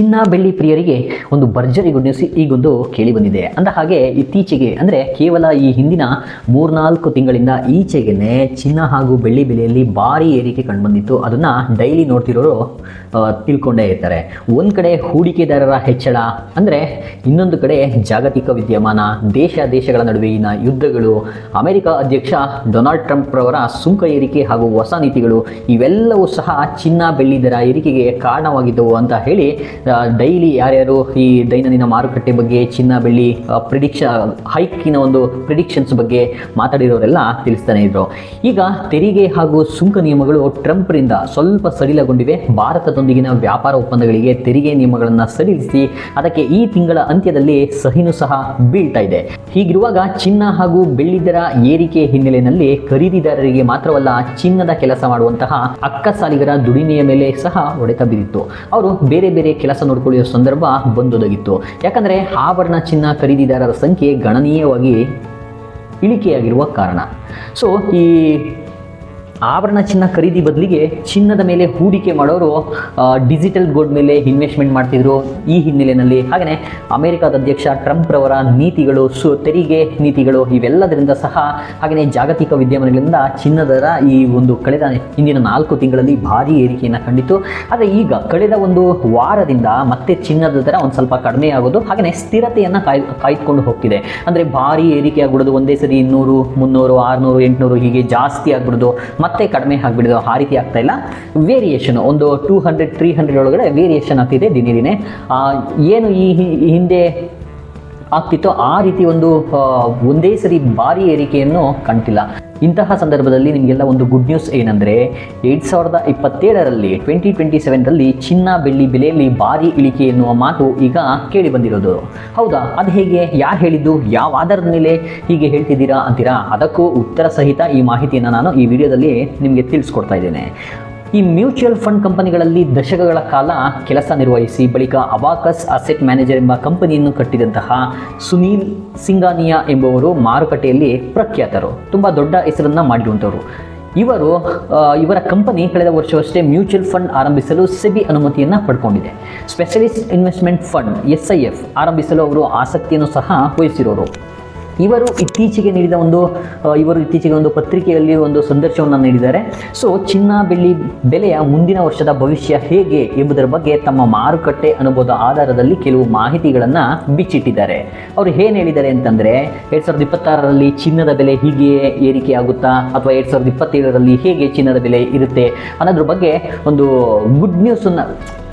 ಚಿನ್ನ ಬೆಳ್ಳಿ ಪ್ರಿಯರಿಗೆ ಒಂದು ಭರ್ಜರಿ ಗುಡ್ ನ್ಯೂಸ್ ಈಗೊಂದು ಕೇಳಿ ಬಂದಿದೆ. ಅಂದ ಹಾಗೆ ಇತ್ತೀಚೆಗೆ, ಅಂದರೆ ಕೇವಲ ಈ ಹಿಂದಿನ ಮೂರ್ನಾಲ್ಕು ತಿಂಗಳಿಂದ ಈಚೆಗೆನೆ ಚಿನ್ನ ಹಾಗೂ ಬೆಳ್ಳಿ ಬೆಲೆಯಲ್ಲಿ ಭಾರಿ ಏರಿಕೆ ಕಂಡುಬಂದಿತ್ತು. ಅದನ್ನು ಡೈಲಿ ನೋಡ್ತಿರೋರು ತಿಳ್ಕೊಂಡೇ ಇರ್ತಾರೆ. ಒಂದು ಕಡೆ ಹೂಡಿಕೆದಾರರ ಹೆಚ್ಚಳ, ಅಂದರೆ ಇನ್ನೊಂದು ಕಡೆ ಜಾಗತಿಕ ವಿದ್ಯಮಾನ, ದೇಶ ದೇಶಗಳ ನಡುವಿನ ಯುದ್ಧಗಳು, ಅಮೆರಿಕ ಅಧ್ಯಕ್ಷ ಡೊನಾಲ್ಡ್ ಟ್ರಂಪ್ ರವರ ಸುಂಕ ಏರಿಕೆ ಹಾಗೂ ಹೊಸ ನೀತಿಗಳು, ಇವೆಲ್ಲವೂ ಸಹ ಚಿನ್ನ ಬೆಳ್ಳಿ ದರ ಏರಿಕೆಗೆ ಕಾರಣವಾಗಿದ್ದವು ಅಂತ ಹೇಳಿ ಡೈಲಿ ಯಾರ್ಯಾರು ಈ ದೈನಂದಿನ ಮಾರುಕಟ್ಟೆ ಬಗ್ಗೆ ಚಿನ್ನ, ಬೆಳ್ಳಿ ಪ್ರಿಡಿಕ್ಷ ಹೈಕಿನ ಒಂದು ಪ್ರಿಡಿಕ್ಷನ್ಸ್ ಬಗ್ಗೆ ಮಾತಾಡಿರೋರೆಲ್ಲ ತಿಳಿಸ್ತಾನೆ ಇದ್ರು. ಈಗ ತೆರಿಗೆ ಹಾಗೂ ಸುಂಕ ನಿಯಮಗಳು ಟ್ರಂಪ್ರಿಂದ ಸ್ವಲ್ಪ ಸಡಿಲಗೊಂಡಿವೆ. ಭಾರತದೊಂದಿಗಿನ ವ್ಯಾಪಾರ ಒಪ್ಪಂದಗಳಿಗೆ ತೆರಿಗೆ ನಿಯಮಗಳನ್ನು ಸಡಿಲಿಸಿ ಅದಕ್ಕೆ ಈ ತಿಂಗಳ ಅಂತ್ಯದಲ್ಲಿ ಸಹಿನೂ ಸಹ ಬೀಳ್ತಾ ಇದೆ. ಹೀಗಿರುವಾಗ ಚಿನ್ನ ಹಾಗೂ ಬೆಳ್ಳಿ ದರ ಏರಿಕೆ ಹಿನ್ನೆಲೆಯಲ್ಲಿ ಖರೀದಿದಾರರಿಗೆ ಮಾತ್ರವಲ್ಲ ಚಿನ್ನದ ಕೆಲಸ ಮಾಡುವಂತಹ ಅಕ್ಕಸಾಲಿಗರ ದುಡಿಮೆಯ ಮೇಲೆ ಸಹ ಹೊಡೆತ ಬಿದ್ದಿತ್ತು. ಅವರು ಬೇರೆ ಬೇರೆ ಕೆಲಸ ನೋಡಿಕೊಳ್ಳುವ ಸಂದರ್ಭ ಬಂದೊದಗಿತ್ತು. ಯಾಕಂದ್ರೆ ಆಭರಣ ಚಿನ್ನ ಖರೀದಿದಾರರ ಸಂಖ್ಯೆ ಗಣನೀಯವಾಗಿ ಇಳಿಕೆಯಾಗಿರುವ ಕಾರಣ. ಸೊ ಈ ಆಭರಣ ಚಿನ್ನ ಖರೀದಿ ಬದಲಿಗೆ ಚಿನ್ನದ ಮೇಲೆ ಹೂಡಿಕೆ ಮಾಡೋರು ಡಿಜಿಟಲ್ ಗೋಲ್ಡ್ ಮೇಲೆ ಇನ್ವೆಸ್ಟ್ಮೆಂಟ್ ಮಾಡ್ತಿದ್ರು ಈ ಹಿನ್ನೆಲೆಯಲ್ಲಿ. ಹಾಗೆಯೇ ಅಮೆರಿಕದ ಅಧ್ಯಕ್ಷ ಟ್ರಂಪ್ ರವರ ನೀತಿಗಳು, ಸು, ತೆರಿಗೆ ನೀತಿಗಳು ಇವೆಲ್ಲದರಿಂದ ಸಹ ಹಾಗೆಯೇ ಜಾಗತಿಕ ವಿದ್ಯಮಾನಗಳಿಂದ ಚಿನ್ನದ ಈ ಒಂದು ಕಳೆದ ಹಿಂದಿನ ನಾಲ್ಕು ತಿಂಗಳಲ್ಲಿ ಭಾರಿ ಏರಿಕೆಯನ್ನು ಕಂಡಿತು ಆದರೆ ಈಗ ಕಳೆದ ಒಂದು ವಾರದಿಂದ ಮತ್ತೆ ಚಿನ್ನದ ದರ ಒಂದು ಸ್ವಲ್ಪ ಕಡಿಮೆ ಆಗೋದು ಹಾಗೆಯೇ ಸ್ಥಿರತೆಯನ್ನು ಕಾಯ್, ಕಾಯ್ದುಕೊಂಡು ಹೋಗ್ತಿದೆ. ಅಂದರೆ ಭಾರಿ ಏರಿಕೆ ಆಗ್ಬಿಡೋದು ಒಂದೇ ಸರಿ ಇನ್ನೂರು, ಮುನ್ನೂರು, ಆರುನೂರು, ಎಂಟುನೂರು ಹೀಗೆ ಜಾಸ್ತಿ ಆಗ್ಬಿಡೋದು. ಮತ್ತೆ ಕಡಿಮೆ ಆಗಿಬಿಡೋದು, ಆ ರೀತಿ ಆಗ್ತಾ ಇಲ್ಲ. ವೇರಿಯೇಷನ್ ಒಂದು ಟೂ ಹಂಡ್ರೆಡ್ ತ್ರೀ ಹಂಡ್ರೆಡ್ ಒಳಗಡೆ ವೇರಿಯೇಷನ್ ಆಗ್ತಿದೆ ದಿನೇ ದಿನೇ. ಏನು ಈ ಹಿಂದೆ ಆಗ್ತಿತ್ತೋ ಆ ರೀತಿ ಒಂದು ಒಂದೇ ಸರಿ ಭಾರಿ ಏರಿಕೆಯನ್ನು ಕಾಣ್ತಿಲ್ಲ ಇಂತಹ ಸಂದರ್ಭದಲ್ಲಿ ನಿಮಗೆಲ್ಲ ಒಂದು ಗುಡ್ ನ್ಯೂಸ್ ಏನಂದರೆ, ಎರಡು ಸಾವಿರದ ಇಪ್ಪತ್ತೇಳರಲ್ಲಿ ಟ್ವೆಂಟಿ ಟ್ವೆಂಟಿ ಸೆವೆನ್ರಲ್ಲಿ ಚಿನ್ನ ಬೆಳ್ಳಿ ಬೆಲೆಯಲ್ಲಿ ಭಾರಿ ಇಳಿಕೆ ಎನ್ನುವ ಮಾತು ಈಗ ಕೇಳಿ ಬಂದಿರೋದು. ಹೌದಾ? ಅದು ಹೇಗೆ? ಯಾರು ಹೇಳಿದ್ದು? ಯಾವ ಆಧಾರದ ಮೇಲೆ ಹೀಗೆ ಹೇಳ್ತಿದ್ದೀರಾ ಅಂತೀರಾ? ಅದಕ್ಕೂ ಉತ್ತರ ಸಹಿತ ಈ ಮಾಹಿತಿಯನ್ನು ನಾನು ಈ ವಿಡಿಯೋದಲ್ಲಿ ನಿಮಗೆ ತಿಳಿಸ್ಕೊಡ್ತಾ ಇದ್ದೇನೆ. ಈ ಮ್ಯೂಚುವಲ್ ಫಂಡ್ ಕಂಪನಿಗಳಲ್ಲಿ ದಶಕಗಳ ಕಾಲ ಕೆಲಸ ನಿರ್ವಹಿಸಿ ಬಳಿಕ ಅವಾಕಸ್ ಅಸೆಟ್ ಮ್ಯಾನೇಜರ್ ಎಂಬ ಕಂಪನಿಯನ್ನು ಕಟ್ಟಿದಂತಹ ಸುನೀಲ್ ಸಿಂಗಾನಿಯಾ ಎಂಬುವರು ಮಾರುಕಟ್ಟೆಯಲ್ಲಿ ಪ್ರಖ್ಯಾತರು. ತುಂಬ ದೊಡ್ಡ ಹೆಸರನ್ನು ಮಾಡಿರುವಂಥವರು. ಇವರು ಇವರ ಕಂಪನಿ ಕಳೆದ ವರ್ಷವಷ್ಟೇ ಮ್ಯೂಚುವಲ್ ಫಂಡ್ ಆರಂಭಿಸಲು ಸೆಬಿ ಅನುಮತಿಯನ್ನು ಪಡ್ಕೊಂಡಿದೆ. Specialist investment fund S I F ಆರಂಭಿಸಲು ಅವರು ಆಸಕ್ತಿಯನ್ನು ಸಹ ವಹಿಸಿರೋರು. ಇವರು ಇತ್ತೀಚೆಗೆ ನೀಡಿದ ಒಂದು ಇವರು ಇತ್ತೀಚೆಗೆ ಒಂದು ಪತ್ರಿಕೆಯಲ್ಲಿ ಒಂದು ಸಂದರ್ಶನವನ್ನು ನೀಡಿದ್ದಾರೆ. ಸೊ ಚಿನ್ನ, ಬೆಳ್ಳಿ ಬೆಲೆಯ ಮುಂದಿನ ವರ್ಷದ ಭವಿಷ್ಯ ಹೇಗೆ ಎಂಬುದರ ಬಗ್ಗೆ ತಮ್ಮ ಮಾರುಕಟ್ಟೆ ಅನುಭವದ ಆಧಾರದಲ್ಲಿ ಕೆಲವು ಮಾಹಿತಿಗಳನ್ನು ಬಿಚ್ಚಿಟ್ಟಿದ್ದಾರೆ. ಅವರು ಏನು ಹೇಳಿದ್ದಾರೆ ಅಂತಂದರೆ, ಎರಡು ಸಾವಿರದ ಇಪ್ಪತ್ತಾರರಲ್ಲಿ ಚಿನ್ನದ ಬೆಲೆ ಹೀಗೆ ಏರಿಕೆ ಆಗುತ್ತಾ, ಅಥವಾ ಎರಡು ಸಾವಿರದ ಇಪ್ಪತ್ತೇಳರಲ್ಲಿ ಹೇಗೆ ಚಿನ್ನದ ಬೆಲೆ ಇರುತ್ತೆ ಅನ್ನೋದ್ರ ಬಗ್ಗೆ ಒಂದು ಗುಡ್ ನ್ಯೂಸನ್ನು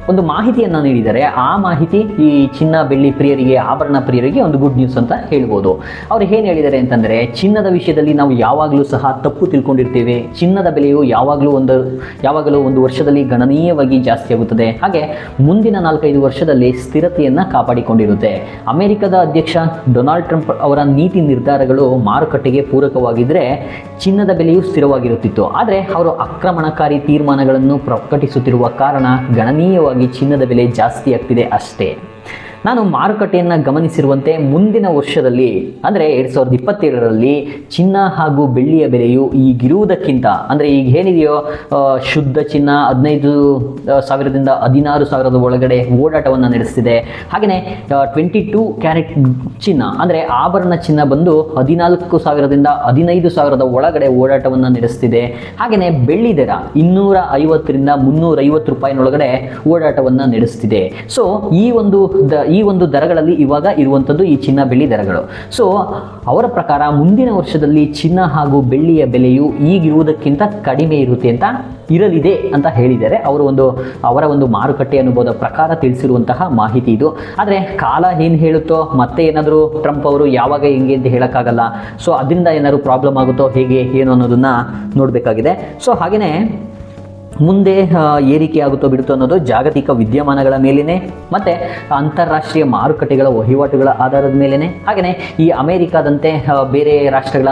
ಒಂದು ಮಾಹಿತಿಯನ್ನು ನೀಡಿದರೆ ಆ ಮಾಹಿತಿ ಈ ಚಿನ್ನ ಬೆಳ್ಳಿ ಪ್ರಿಯರಿಗೆ, ಆಭರಣ ಪ್ರಿಯರಿಗೆ ಒಂದು ಗುಡ್ ನ್ಯೂಸ್ ಅಂತ ಹೇಳ್ಬೋದು. ಅವ್ರು ಏನು ಹೇಳಿದ್ದಾರೆ ಅಂತಂದರೆ, ಚಿನ್ನದ ವಿಷಯದಲ್ಲಿ ನಾವು ಯಾವಾಗಲೂ ಸಹ ತಪ್ಪು ತಿಳ್ಕೊಂಡಿರ್ತೇವೆ. ಚಿನ್ನದ ಬೆಲೆಯು ಯಾವಾಗಲೂ ಒಂದು ಯಾವಾಗಲೂ ಒಂದು ವರ್ಷದಲ್ಲಿ ಗಣನೀಯವಾಗಿ ಜಾಸ್ತಿ ಆಗುತ್ತದೆ. ಹಾಗೆ ಮುಂದಿನ ನಾಲ್ಕೈದು ವರ್ಷದಲ್ಲಿ ಸ್ಥಿರತೆಯನ್ನು ಕಾಪಾಡಿಕೊಂಡಿರುತ್ತೆ. ಅಮೆರಿಕದ ಅಧ್ಯಕ್ಷ ಡೊನಾಲ್ಡ್ ಟ್ರಂಪ್ ಅವರ ನೀತಿ ನಿರ್ಧಾರಗಳು ಮಾರುಕಟ್ಟೆಗೆ ಪೂರಕವಾಗಿದ್ದರೆ ಚಿನ್ನದ ಬೆಲೆಯು ಸ್ಥಿರವಾಗಿರುತ್ತಿತ್ತು. ಆದರೆ ಅವರು ಆಕ್ರಮಣಕಾರಿ ತೀರ್ಮಾನಗಳನ್ನು ಪ್ರಕಟಿಸುತ್ತಿರುವ ಕಾರಣ ಗಣನೀಯವಾಗಿ ಚಿನ್ನದ ಬೆಲೆ ಜಾಸ್ತಿ ಆಗ್ತಿದೆ ಅಷ್ಟೇ. ನಾನು ಮಾರುಕಟ್ಟೆಯನ್ನು ಗಮನಿಸಿರುವಂತೆ ಮುಂದಿನ ವರ್ಷದಲ್ಲಿ, ಅಂದರೆ ಎರಡು ಸಾವಿರದ ಇಪ್ಪತ್ತೇಳರಲ್ಲಿ ಚಿನ್ನ ಹಾಗೂ ಬೆಳ್ಳಿಯ ಬೆಲೆಯು ಈಗಿರುವುದಕ್ಕಿಂತ, ಅಂದರೆ ಈಗ ಏನಿದೆಯೋ ಶುದ್ಧ ಚಿನ್ನ ಹದಿನೈದು ಸಾವಿರದಿಂದ ಹದಿನಾರು ಸಾವಿರದ ಒಳಗಡೆ ಓಡಾಟವನ್ನು ನಡೆಸ್ತಿದೆ. ಹಾಗೆಯೇ ಟ್ವೆಂಟಿ ಟೂ ಕ್ಯಾರೆಟ್ ಚಿನ್ನ, ಅಂದರೆ ಆಭರಣ ಚಿನ್ನ ಬಂದು ಹದಿನಾಲ್ಕು ಸಾವಿರದಿಂದ ಹದಿನೈದು ಸಾವಿರದ ಒಳಗಡೆ ಓಡಾಟವನ್ನು ನಡೆಸ್ತಿದೆ. ಹಾಗೆಯೇ ಬೆಳ್ಳಿ ದರ ಇನ್ನೂರ ಐವತ್ತರಿಂದ ಮುನ್ನೂರೈವತ್ತು ರೂಪಾಯಿನೊಳಗಡೆ ಓಡಾಟವನ್ನು ನಡೆಸ್ತಿದೆ. ಸೊ ಈ ಒಂದು ಒಂದು ದರಗಳಲ್ಲಿ ಇವಾಗ ಇರುವಂಥದ್ದು ಈ ಚಿನ್ನ ಬೆಳ್ಳಿ ದರಗಳು. ಸೊ ಅವರ ಪ್ರಕಾರ ಮುಂದಿನ ವರ್ಷದಲ್ಲಿ ಚಿನ್ನ ಹಾಗೂ ಬೆಳ್ಳಿಯ ಬೆಲೆಯು ಈಗಿರುವುದಕ್ಕಿಂತ ಕಡಿಮೆ ಇರುತ್ತೆ ಅಂತ ಇರಲಿದೆ ಅಂತ ಹೇಳಿದ್ದಾರೆ. ಅವರು ಒಂದು, ಅವರ ಒಂದು ಮಾರುಕಟ್ಟೆ ಅನುಭವದ ಪ್ರಕಾರ ತಿಳಿಸಿರುವಂತಹ ಮಾಹಿತಿ ಇದು. ಆದರೆ ಕಾಲ ಏನು ಹೇಳುತ್ತೋ, ಮತ್ತೆ ಏನಾದರೂ ಟ್ರಂಪ್ ಅವರು ಯಾವಾಗ ಹೆಂಗೆ ಅಂತ ಹೇಳೋಕ್ಕಾಗಲ್ಲ. ಸೊ ಅದರಿಂದ ಏನಾದರೂ ಪ್ರಾಬ್ಲಮ್ ಆಗುತ್ತೋ, ಹೇಗೆ, ಏನು ಅನ್ನೋದನ್ನು ನೋಡಬೇಕಾಗಿದೆ. ಸೊ ಹಾಗೆಯೇ ಮುಂದೆ ಏರಿಕೆ ಆಗುತ್ತೋ ಬಿಡುತ್ತೋ ಅನ್ನೋದು ಜಾಗತಿಕ ವಿದ್ಯಮಾನಗಳ ಮೇಲೇನೆ, ಮತ್ತು ಅಂತಾರಾಷ್ಟ್ರೀಯ ಮಾರುಕಟ್ಟೆಗಳ ವಹಿವಾಟುಗಳ ಆಧಾರದ ಮೇಲೇ ಹಾಗೆಯೇ ಈ ಅಮೇರಿಕಾದಂತೆ ಬೇರೆ ರಾಷ್ಟ್ರಗಳ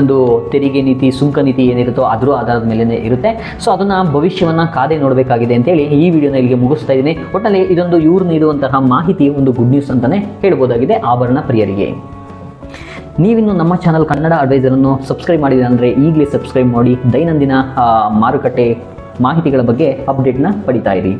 ಒಂದು ತೆರಿಗೆ ನೀತಿ, ಸುಂಕ ನೀತಿ ಏನಿರುತ್ತೋ ಅದರ ಆಧಾರದ ಮೇಲೇ ಇರುತ್ತೆ. ಸೊ ಅದನ್ನು ಭವಿಷ್ಯವನ್ನು ಕಾದೆ ನೋಡಬೇಕಾಗಿದೆ ಅಂತೇಳಿ ಈ ವಿಡಿಯೋನ ಇಲ್ಲಿಗೆ ಮುಗಿಸ್ತಾ ಇದ್ದೀನಿ. ಒಟ್ಟಲ್ಲಿ ಇದೊಂದು ಇವ್ರು ನೀಡುವಂತಹ ಮಾಹಿತಿ, ಒಂದು ಗುಡ್ ನ್ಯೂಸ್ ಅಂತಲೇ ಹೇಳ್ಬೋದಾಗಿದೆ ಆಭರಣ ಪ್ರಿಯರಿಗೆ. ನೀವಿನ್ನು ನಮ್ಮ ಚಾನಲ್ ಕನ್ನಡ ಅಡ್ವೈಸರನ್ನು ಸಬ್ಸ್ಕ್ರೈಬ್ ಮಾಡಿದ್ರೆ ಈಗಲೇ ಸಬ್ಸ್ಕ್ರೈಬ್ ಮಾಡಿ. ದೈನಂದಿನ ಮಾರುಕಟ್ಟೆ ಮಾಹಿತಿಗಳ ಬಗ್ಗೆ ಅಪ್ಡೇಟ್ನ ಪಡಿತಾ ಇರಿ.